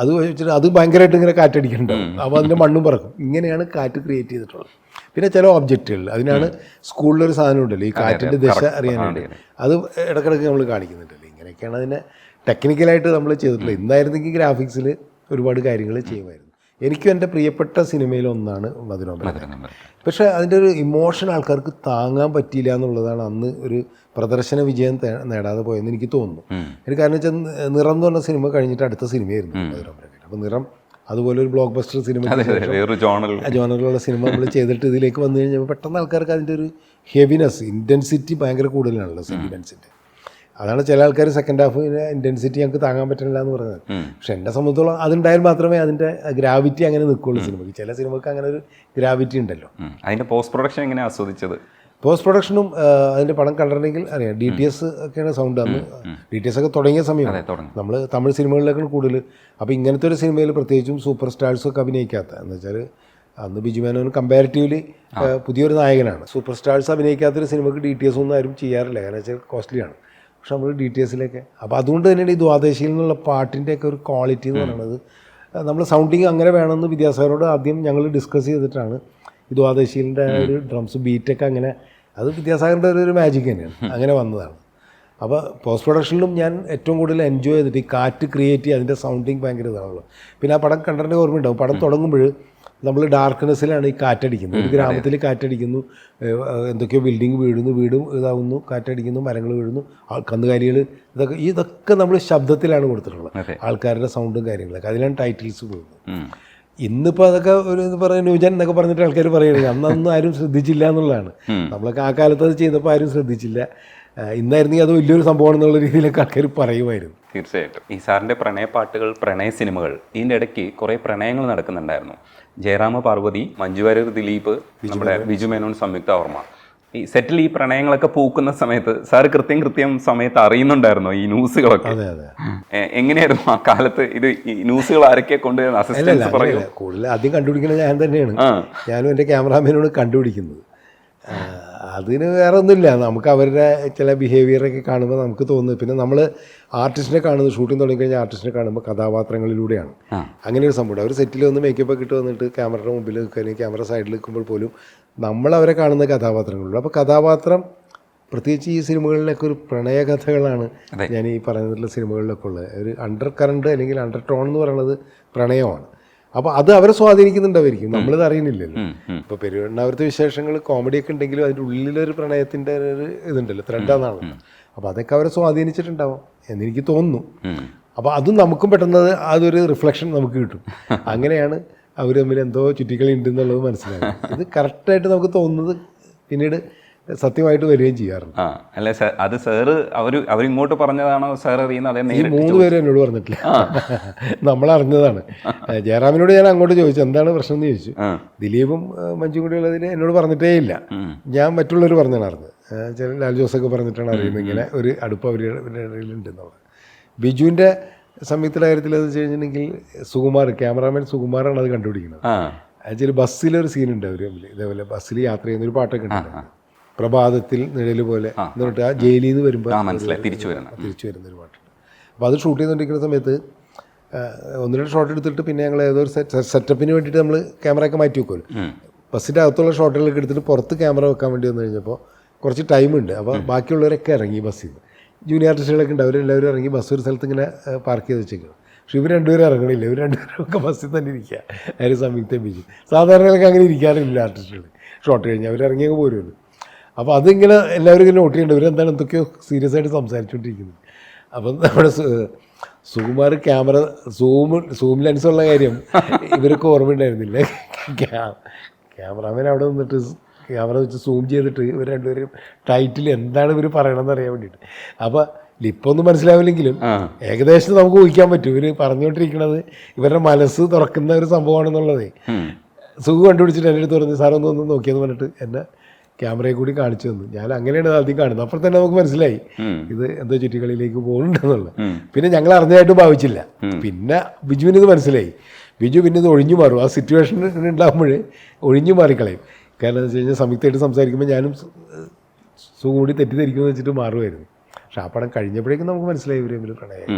അത് വെച്ചിട്ട് അത് ഭയങ്കരമായിട്ട് ഇങ്ങനെ കാറ്റടിക്കുന്നുണ്ടാവും അപ്പോൾ അതിന്റെ മണ്ണും പറക്കും. ഇങ്ങനെയാണ് കാറ്റ് ക്രിയേറ്റ് ചെയ്തിട്ടുള്ളത്. പിന്നെ ചില ഒബ്ജക്റ്റുകൾ അതിനാണ് സ്കൂളിലൊരു സാധനം ഉണ്ടല്ലോ ഈ കാറ്റിന്റെ ദിശ അറിയാനുണ്ട് അത് ഇടക്കിടക്ക് നമ്മൾ കാണിക്കുന്നുണ്ടല്ലോ. ഇങ്ങനെയൊക്കെയാണ് അതിനെ ടെക്നിക്കലായിട്ട് നമ്മൾ ചെയ്തിട്ടില്ല. എന്തായിരുന്നെങ്കിൽ ഗ്രാഫിക്സിൽ ഒരുപാട് കാര്യങ്ങൾ ചെയ്യുമായിരുന്നു. എനിക്കും എന്റെ പ്രിയപ്പെട്ട സിനിമയിലൊന്നാണ് ഒന്നാണ് പക്ഷെ പക്ഷേ അതിന്റെ ഒരു ഇമോഷൻ ആൾക്കാർക്ക് താങ്ങാൻ പറ്റിയില്ല എന്നുള്ളതാണ് അന്ന് ഒരു പ്രദർശന വിജയം നേടാതെ പോയെന്ന് എനിക്ക് തോന്നുന്നു. എനിക്ക് കാരണം വെച്ചാൽ നിറം എന്ന് പറഞ്ഞ സിനിമ കഴിഞ്ഞിട്ട് അടുത്ത സിനിമയായിരുന്നു മധുരോമല അപ്പോൾ നിറം അതുപോലെ ഒരു ബ്ലോക്ക് ബസ്റ്റർ സിനിമ ജോണറിലുള്ള സിനിമ നമ്മൾ ചെയ്തിട്ട് ഇതിലേക്ക് വന്നു കഴിഞ്ഞപ്പോൾ പെട്ടെന്ന് ആൾക്കാർക്ക് അതിന്റെ ഒരു ഹെവിനെസ് ഇന്റൻസിറ്റി ഭയങ്കര കൂടുതലാണല്ലോ സെന്റിമെൻസിന്റെ അതാണ് ചില ആൾക്കാർ സെക്കൻഡ് ഹാഫിന് ഇന്റൻസിറ്റി ഞങ്ങൾക്ക് താങ്ങാൻ പറ്റണില്ല എന്ന് പറഞ്ഞത് പക്ഷെ എന്നെ സംബന്ധിച്ചോളം അതുണ്ടായാൽ മാത്രമേ അതിന്റെ ഗ്രാവിറ്റി അങ്ങനെ നിൽക്കുള്ളൂ സിനിമയ്ക്ക് ചില സിനിമയ്ക്ക് അങ്ങനെ ഒരു ഗ്രാവിറ്റി ഉണ്ടല്ലോ. അതിന്റെ പോസ്റ്റ് പ്രൊഡക്ഷൻ എങ്ങനെ ആസ്വദിച്ചത്? പോസ്റ്റ് പ്രൊഡക്ഷനും അതിന്റെ പടം കണ്ടിട്ടുണ്ടെങ്കിൽ അറിയാം. ഡി ടി എസ് ഒക്കെയാണ് സൗണ്ട് അന്ന്. ഡി ടി എസ് ഒക്കെ തുടങ്ങിയ സമയം. നമ്മൾ തമിഴ് സിനിമകളിലേക്കാണ് കൂടുതൽ. അപ്പോൾ ഇങ്ങനത്തെ ഒരു സിനിമയിൽ പ്രത്യേകിച്ചും സൂപ്പർ സ്റ്റാർസൊക്കെ അഭിനയിക്കാത്ത. എന്ന് വെച്ചാൽ അന്ന് ബിജു മേനോൻ കമ്പാരിറ്റീവ്ലി പുതിയൊരു നായകനാണ്. സൂപ്പർ സ്റ്റാർസ് അഭിനയിക്കാത്തൊരു സിനിമക്ക് ഡി ടി എസ് ഒന്നും ആരും ചെയ്യാറില്ല. കാരണം വെച്ചാൽ കോസ്റ്റ്ലിയാണ് പക്ഷെ നമ്മൾ ഡി ടി എസിലേക്ക് അപ്പോൾ അതുകൊണ്ട് തന്നെയാണ് ഈ ദ്വാദശിയിൽ നിന്നുള്ള പാട്ടിന്റെയൊക്കെ ഒരു ക്വാളിറ്റി എന്ന് പറയുന്നത്. നമ്മൾ സൗണ്ടിങ് അങ്ങനെ വേണമെന്ന് വിദ്യാസാഗരോട് ആദ്യം ഞങ്ങൾ ഡിസ്കസ് ചെയ്തിട്ടാണ് ഈ ദ്വാദശിയിലിന്റെ ഒരു ഡ്രംസ് ബീറ്റൊക്കെ അങ്ങനെ അത് വിദ്യാസാഗറിന്റെ ഒരു- മാജിക് തന്നെയാണ്. അങ്ങനെ വന്നതാണ്. അപ്പോൾ പോസ്റ്റ് പ്രൊഡക്ഷനിലും ഞാൻ ഏറ്റവും കൂടുതൽ എൻജോയ് ചെയ്തിട്ട് ഈ കാറ്റ് ക്രിയേറ്റ് ചെയ്യുക അതിന്റെ സൗണ്ടിങ് ഭയങ്കര ഇതാണല്ലോ. പിന്നെ ആ പടം കണ്ടറിന്റെ ഓർമ്മയുണ്ടാവും പടം തുടങ്ങുമ്പോൾ നമ്മൾ ഡാർക്ക്നെസ്സിലാണ് ഈ കാറ്റടിക്കുന്നത്. ഒരു ഗ്രാമത്തിൽ കാറ്റടിക്കുന്നു. എന്തൊക്കെയോ ബിൽഡിംഗ് വീഴുന്നു വീടും ഇതാവുന്നു. കാറ്റടിക്കുന്നു. മരങ്ങൾ വീഴുന്നു. കന്നുകാലികൾ ഇതൊക്കെ ഇതൊക്കെ നമ്മൾ ശബ്ദത്തിലാണ് കൊടുത്തിട്ടുള്ളത്. ആൾക്കാരുടെ സൗണ്ടും കാര്യങ്ങളൊക്കെ. അതിലാണ് ടൈറ്റിൽസ് പോകുന്നത്. ഇന്നിപ്പോൾ അതൊക്കെ ഒരു ഇത് പറയുന്ന ന്യൂജൻ എന്നൊക്കെ പറഞ്ഞിട്ട് ആൾക്കാർ പറയുന്നത് അന്നൊന്നും ആരും ശ്രദ്ധിച്ചില്ല എന്നുള്ളതാണ്. നമ്മളൊക്കെ ആ കാലത്ത് അത് ചെയ്തപ്പോൾ ആരും ശ്രദ്ധിച്ചില്ല. ഇന്നായിരുന്നെങ്കിൽ അത് വലിയൊരു സംഭവമാണെന്നുള്ള രീതിയിലൊക്കെ ആൾക്കാർ പറയുമായിരുന്നു. തീർച്ചയായിട്ടും. ഈ സാറിന്റെ പ്രണയപ്പാട്ടുകൾ പ്രണയ സിനിമകൾ ഇതിന്റെ ഇടയ്ക്ക് കുറേ പ്രണയങ്ങൾ നടക്കുന്നുണ്ടായിരുന്നു. ജയറാമ പാർവതി മഞ്ജു വാര്യർ ദിലീപ് നമ്മുടെ ബിജു മേനോൻ സംയുക്ത ഓർമ്മ ഈ സെറ്റിൽ ഈ പ്രണയങ്ങളൊക്കെ പൂക്കുന്ന സമയത്ത് സാർ കൃത്യം കൃത്യം സമയത്ത് അറിയുന്നുണ്ടായിരുന്നോ ഈ ന്യൂസുകളൊക്കെ? അതെ അതെ. എങ്ങനെയായിരുന്നു ആ കാലത്ത് ഇത് ഈ ന്യൂസുകൾ ആരൊക്കെ കൊണ്ടുവരുന്ന അസിസ്റ്റൻസ് കൂടുതൽ ആദ്യം കണ്ടുപിടിക്കുന്നത് ഞാൻ തന്നെയാണ്. ഞാനും എന്റെ ക്യാമറാമാനോട് കണ്ടുപിടിക്കുന്നത്. അതിന് വേറെ ഒന്നുമില്ല നമുക്ക് അവരുടെ ചില ബിഹേവിയറൊക്കെ കാണുമ്പോൾ നമുക്ക് തോന്നുന്നു പിന്നെ നമ്മൾ ആർട്ടിസ്റ്റിനെ കാണുന്നത് ഷൂട്ടിംഗ് തുടങ്ങിക്കഴിഞ്ഞാൽ ആർട്ടിസ്റ്റിനെ കാണുമ്പോൾ കഥാപാത്രങ്ങളിലൂടെയാണ്. അങ്ങനെ ഒരു സംഭവം അവർ സെറ്റിൽ വന്ന് മേക്കപ്പ് ഒക്കെ ഇട്ട് വന്നിട്ട് ക്യാമറയുടെ മുമ്പിൽ നിൽക്കുകയും ക്യാമറ സൈഡിൽ നിൽക്കുമ്പോൾ പോലും നമ്മൾ അവരെ കാണുന്ന കഥാപാത്രങ്ങളുള്ളൂ അപ്പോൾ കഥാപാത്രം പ്രത്യേകിച്ച് ഈ സിനിമകളിലൊക്കെ ഒരു പ്രണയകഥകളാണ്. ഞാൻ ഈ പറഞ്ഞിട്ടുള്ള സിനിമകളിലൊക്കെ ഉള്ളത്. ഒരു അണ്ടർ കറണ്ട് അല്ലെങ്കിൽ അണ്ടർ ടോൺ എന്ന് പറയുന്നത് പ്രണയമാണ്. അപ്പോൾ അത് അവരെ സ്വാധീനിക്കുന്നുണ്ടാവായിരിക്കും നമ്മളിത് അറിയുന്നില്ലല്ലോ ഇപ്പൊ. ഇപ്പോൾ പെരുവണ്ണാവരത്തെ വിശേഷങ്ങൾ കോമഡിയൊക്കെ ഉണ്ടെങ്കിലും അതിന്റെ ഉള്ളിലൊരു പ്രണയത്തിന്റെ ഒരു ഇതുണ്ടല്ലോ ത്രെഡാന്നാണ് അപ്പോൾ അതൊക്കെ അവരെ സ്വാധീനിച്ചിട്ടുണ്ടാവും എന്നെനിക്ക് തോന്നുന്നു. അപ്പൊ അപ്പോൾ അതും നമുക്കും പെട്ടെന്ന് അതൊരു റിഫ്ലക്ഷൻ നമുക്ക് കിട്ടും. അങ്ങനെയാണ് അവർ തമ്മിൽ എന്തോ ചുറ്റിക്കളി ഉണ്ടെന്നുള്ളത് മനസ്സിലാകും ഇത് കറക്റ്റായിട്ട് നമുക്ക് തോന്നുന്നത് പിന്നീട് സത്യമായിട്ട് വരികയും ചെയ്യാറുണ്ട്. ആ അല്ല സാർ അത് സാറ് അവർ അവരിങ്ങോട്ട് പറഞ്ഞതാണോ സാർ അറിയുന്നത്? അതേ ഈ മൂന്ന് പേര് എന്നോട് പറഞ്ഞിട്ടില്ല. നമ്മൾ അറിഞ്ഞതാണ് ജയറാമിനോട് ഞാൻ അങ്ങോട്ട് ചോദിച്ചു എന്താണ് പ്രശ്നം? എന്ന് ചോദിച്ചു. ദിലീപും മഞ്ജു കൂടി ഉള്ളതിൽ എന്നോട് പറഞ്ഞിട്ടേ ഇല്ല. ഞാൻ മറ്റുള്ളവർ പറഞ്ഞാണ് അറിഞ്ഞത്. ചില ലാൽ ജോസൊക്കെ പറഞ്ഞിട്ടാണ് അറിയുന്നത് ഇങ്ങനെ ഒരു അടുപ്പ് അവരുടെ ഇടയിലുണ്ടെന്നുള്ളത് ബിജുവിന്റെ സംയുക്തയുടെ കാര്യത്തിൽ എന്ന് വെച്ച് കഴിഞ്ഞിട്ടുണ്ടെങ്കിൽ സുകുമാർ ക്യാമറാമാൻ സുകുമാറാണ് അത് കണ്ടുപിടിക്കുന്നത്. ആക്ച്വലി ബസ്സിലൊരു സീനുണ്ട് അവർ ഇതേപോലെ ബസ്സിൽ യാത്ര ചെയ്യുന്ന ഒരു പാട്ടൊക്കെ ഉണ്ട് പ്രഭാതത്തിൽ നിഴൽ പോലെ എന്നിട്ട് ആ ജയിലിൽ നിന്ന് വരുമ്പോൾ മനസ്സിലായി. തിരിച്ചു വരുന്ന തിരിച്ചു വരുന്നൊരു പാട്ടുണ്ട് അപ്പോൾ അത് ഷൂട്ട് ചെയ്തുകൊണ്ടിരിക്കുന്ന സമയത്ത് ഒന്ന് രണ്ട് ഷോട്ട് എടുത്തിട്ട് പിന്നെ ഞങ്ങൾ ഏതോ ഒരു സെറ്റ് സെറ്റപ്പിന് വേണ്ടിയിട്ട് നമ്മൾ ക്യാമറയൊക്കെ മാറ്റി വെക്കുമല്ലോ. ബസ്സിന്റെ അകത്തുള്ള ഷോട്ടുകളൊക്കെ എടുത്തിട്ട് പുറത്ത് ക്യാമറ വെക്കാൻ വേണ്ടി വന്നു കഴിഞ്ഞപ്പോൾ കുറച്ച് ടൈമുണ്ട് അപ്പോൾ ബാക്കിയുള്ളവരൊക്കെ ഇറങ്ങി ബസ്സിൽ നിന്ന് ജൂനിയർ ആർട്ടിസ്റ്റുകളൊക്കെ ഉണ്ട് അവരെല്ലാവരും ഇറങ്ങി ബസ് ഒരു സ്ഥലത്ത് ഇങ്ങനെ പാർക്ക് ചെയ്ത് വെച്ചേക്കണം പക്ഷേ ഇവർ രണ്ടുപേരും ഇറങ്ങണില്ല. ഇവർ രണ്ടുപേരും ഒക്കെ ബസ്സിൽ തന്നെ ഇരിക്കുക. അതിന് സംയുക്തം ബീച്ച് സാധാരണ അങ്ങനെ ഇരിക്കാറില്ല ആർട്ടിസ്റ്റുകൾ ഷോട്ട് കഴിഞ്ഞ് അങ്ങ് പോരുമല്ലോ അപ്പോൾ അതിങ്ങനെ എല്ലാവരും ഇങ്ങനെ നോട്ട് ചെയ്യുന്നുണ്ട് ഇവരെന്താണ് എന്തൊക്കെയോ സീരിയസ് ആയിട്ട് സംസാരിച്ചുകൊണ്ടിരിക്കുന്നത് അപ്പം നമ്മുടെ Sukumar camera zoom zoom lens ഉള്ള കാര്യം ഇവർക്ക് ഓർമ്മയുണ്ടായിരുന്നില്ല. ക്യാ- ക്യാമറാമാൻ അവിടെ നിന്നിട്ട് ക്യാമറ വെച്ച് സൂം ചെയ്തിട്ട് ഇവർ രണ്ടുപേരും ടൈറ്റിൽ എന്താണ് ഇവർ പറയണമെന്ന് അറിയാൻ വേണ്ടിയിട്ട്. അപ്പോൾ ലിപ്പൊന്നും മനസ്സിലാവില്ലെങ്കിലും ഏകദേശം നമുക്ക് ഊഹിക്കാൻ പറ്റും. ഇവർ പറഞ്ഞുകൊണ്ടിരിക്കുന്നത് ഇവരുടെ മനസ്സ് തുറക്കുന്ന ഒരു സംഭവമാണെന്നുള്ളത്. സുഖം കണ്ടുപിടിച്ചിട്ട് എന്റെ അടുത്ത് പറഞ്ഞു സാറൊന്നും ഒന്ന് നോക്കിയെന്ന് പറഞ്ഞിട്ട് എന്നെ ക്യാമറയെ കൂടി കാണിച്ചു തന്നു ഞാൻ അങ്ങനെയാണ് ആദ്യം കാണുന്നത് അപ്പോൾ തന്നെ നമുക്ക് മനസ്സിലായി. ഇത് എന്തോ ചുറ്റിക്കളിയിലേക്ക് പോകുന്നുണ്ടെന്നുള്ളത്. പിന്നെ ഞങ്ങൾ അറിഞ്ഞതായിട്ട് ഭാവിച്ചില്ല പിന്നെ ബിജുവിന് ഇത് മനസ്സിലായി ബിജു പിന്നെ ഇത് ഒഴിഞ്ഞു മാറും ആ സിറ്റുവേഷൻ ഉണ്ടാകുമ്പോൾ ഒഴിഞ്ഞു മാറിക്കളയും കാരണം എന്ന് വെച്ച് കഴിഞ്ഞാൽ സംയുക്തമായിട്ട് സംസാരിക്കുമ്പോൾ ഞാനും സുഖം കൂടി തെറ്റിദ്ധരിക്കുമെന്ന് വെച്ചിട്ട് മാറുമായിരുന്നു പക്ഷെ ആ പടം കഴിഞ്ഞപ്പോഴേക്കും നമുക്ക് മനസ്സിലായി ഇവരെ പ്രണയം.